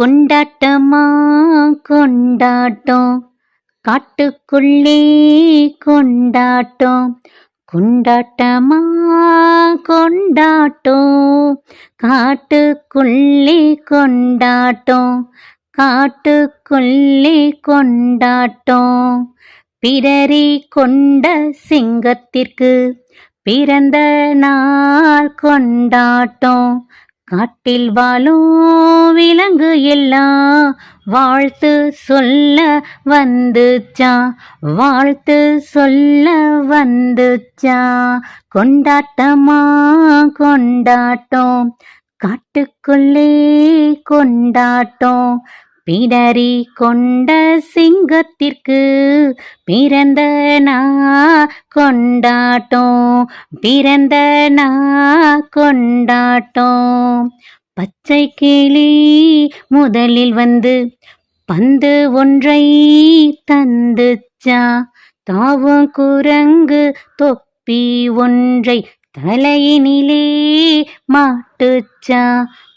கொண்டாட்டமா? கொண்டாட்டம். காட்டுக்குள்ளே கொண்டாட்டம். கொண்டாட்டமா? கொண்டாட்டம். காட்டுக்குள்ளே கொண்டாட்டம். காட்டுக்குள்ளே கொண்டாட்டம். பிறரி கொண்ட சிங்கத்திற்கு பிறந்த நாள் கொண்டாட்டம். காட்டில் வாழும் விலங்கு எல்லாம் வாழ்த்து சொல்ல வந்துச்சா வாழ்த்து சொல்ல வந்துச்சா. கொண்டாட்டமா கொண்டாட்டம் காட்டுக்குள்ளே கொண்டாட்டம் பிடரி கொண்ட சிங்கத்திற்கு பிறந்த நா கொண்டாட்டோம் பிறந்த நா கொண்டாட்டோம். பச்சை கிளி முதலில் வந்து பந்து ஒன்றை தந்துச்சா? தாவும் குரங்கு தொப்பி ஒன்றை தலையினிலே மாட்டுச்சா?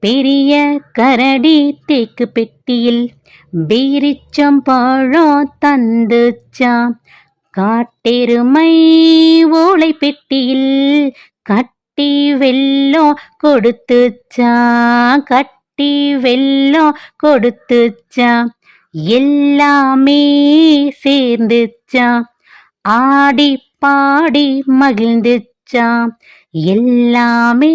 பெரிய கரடி தேக்கு பெட்டியில் பீரிச்சம் பழம் தந்துச்சாம் காட்டெருமை ஓலை பெட்டியில் கட்டி வெல்லம் கொடுத்துச்சா. கட்டி வெல்லம் கொடுத்துச்சா. எல்லாமே சேர்ந்துச்சா. ஆடி பாடி மகிழ்ந்துச்சா. எல்லாமே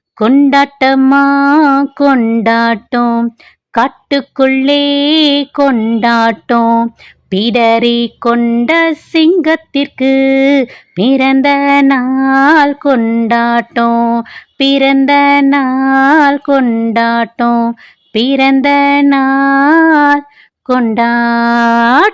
கொண்டாட்டமா? கொண்டாட்டோம். காட்டுக்குள்ளே கொண்டாட்டோம். பிடரி கொண்ட சிங்கத்திற்கு பிறந்த நாள் கொண்டாட்டோம். பிறந்த நாள் கொண்டாட்டோம். பிறந்த நாள் கொண்டாட்டோம்.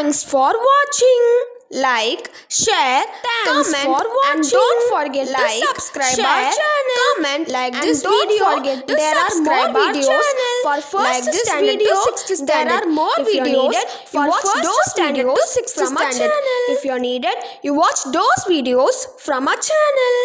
Thanks for watching. Like, share, Thanks comment, for watching. and don't forget like, to subscribe share, our channel. Comment, like and this don't video. Forget to there are more videos for first like this standard video, to sixth standard. There are more if videos needed, for first those standard videos to sixth from standard. Our channel. If you're needed, you watch those videos from our channel.